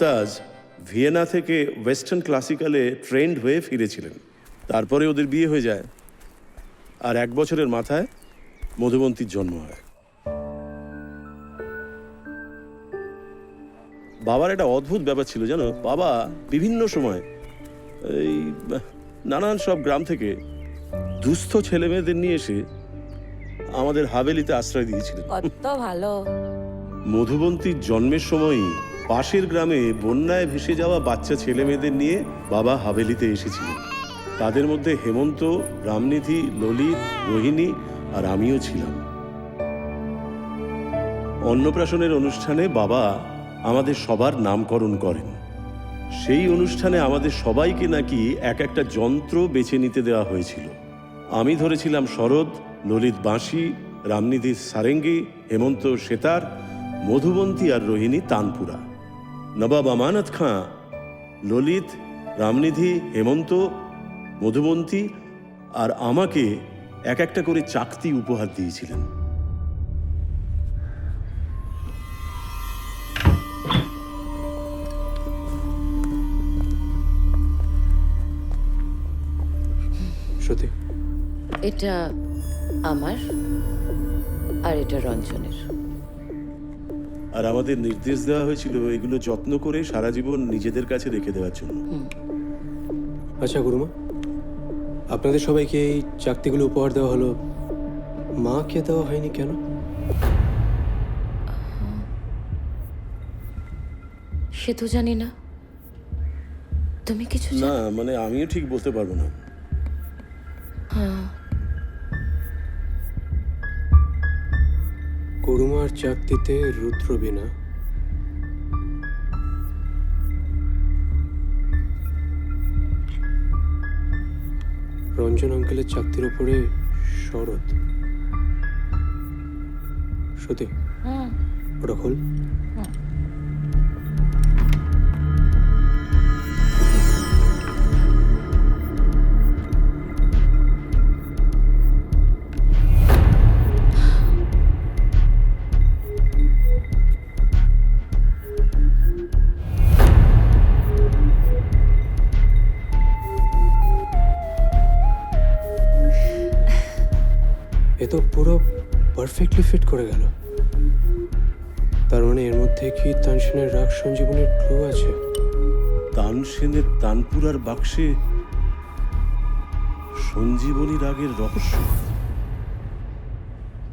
Mumtaz Vienna থেকে western ক্লাসিক্যালে trained হয়ে ফিরেছিলেন। তারপরে ওদের বিয়ে হয়ে যায়। আর এক বছরের মাথায় মধুবন্তীর জন্ম হয়। বাবার একটা অদ্ভুত ব্যাপার ছিল জানো? বাবা বিভিন্ন সময় এই নানান সব গ্রাম থেকে দুস্থ ছেলেমেয়েদের নিয়ে এসে আমাদের হাভেলিতে আশ্রয় দিয়েছিলেন। কত ভালো। মধুবন্তীর জন্মের সময়ই পাশের গ্রামে বন্যায় ভেসে যাওয়া বাচ্চা ছেলে মেয়েদের নিয়ে বাবা হাভেলিতে এসেছিলেন। তাদের মধ্যে হেমন্ত, রামনিধি, ললিত, রোহিণী আর আমিও ছিলাম। অন্নপ্রাশনের অনুষ্ঠানে বাবা আমাদের সবার নামকরণ করেন। সেই অনুষ্ঠানে আমাদের সবাইকে নাকি এক একটা যন্ত্র বেছে নিতে দেওয়া হয়েছিল। আমি ধরেছিলাম শরৎ, ললিত বাঁশি, রামনিধি সারেঙ্গি, হেমন্ত সেতার, মধুবন্তী আর রোহিণী তানপুরা। নবাব আমানত খাঁ ললিত রামনিধি হেমন্ত মধুবন্তী আর আমাকে এক একটা করে চাকতি উপহার দিয়েছিলেন। সত্যি এটা আমার আর এটা রঞ্জনের। আর আমাদের নির্দেশ দেওয়া হয়েছিল এগুলো যত্ন করে সারা জীবন নিজেদের কাছে রেখে দেওয়ার জন্য। আচ্ছা গুরুমা। আপনাদের সবাইকে এই চাকতিগুলো উপহার দেওয়া হলো। মাকে দেওয়া হয়নি কেন? সে তো জানি না। তুমি কিছু না মানে আমিও ঠিক বলতে পারব না। গরুমার চাকতিতে রুদ্রবীণা রঞ্জন আঙ্কেলের চাকতির ওপরে শরৎ। সত্যি? ওটা খোল। এ তো পুরো পারফেক্টলি ফিট করে গেল। তার মানে এর মধ্যে কি তানসেনের রাগ সঞ্জীবনের ক্লু আছে? তানসেনের তানপুরার বাক্সে সঞ্জীবনী রাগের রহস্য।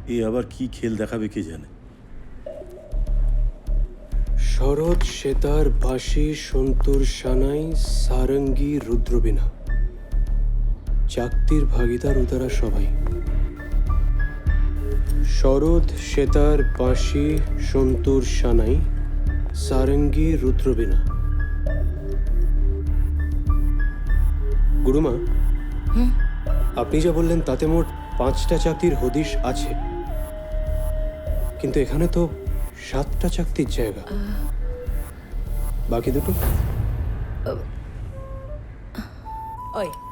এ আবার কি খেল দেখাবে কে জানে? শরৎ সেতার বাঁশি সন্তুর সানাই সারঙ্গী রুদ্রবীণা। চাকতির ভাগিদার উদারা সবাই। শরৎ সেতার বাঁশি সন্তুর সানাই সারঙ্গী রুদ্রবীণা। গুরুমা আপনি যা বললেন তাতে মোট পাঁচটা চাকতির হদিশ আছে। কিন্তু এখানে তো সাতটা চাকতির জায়গা। বাকি দুটো? ওই।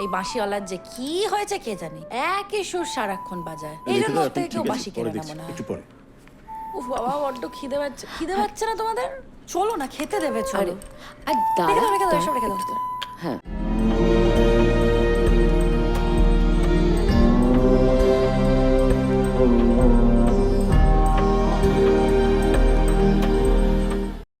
এই বাঁশিওয়ালার যে কি হয়েছে কে জানে? একই সুর সারাক্ষণ বাজায়। এই জন্য তো ওর থেকে কেউ বাঁশি পরে কেনে না মনে হয়। একটু পরে। উফ বাবা বড্ড খিদে পাচ্ছে। খিদে পাচ্ছে না তোমাদের? চলো না খেতে দেবে চলো। আরে আর দাঁড়া দাও রেখে দাও রেখে দাও। হ্যাঁ।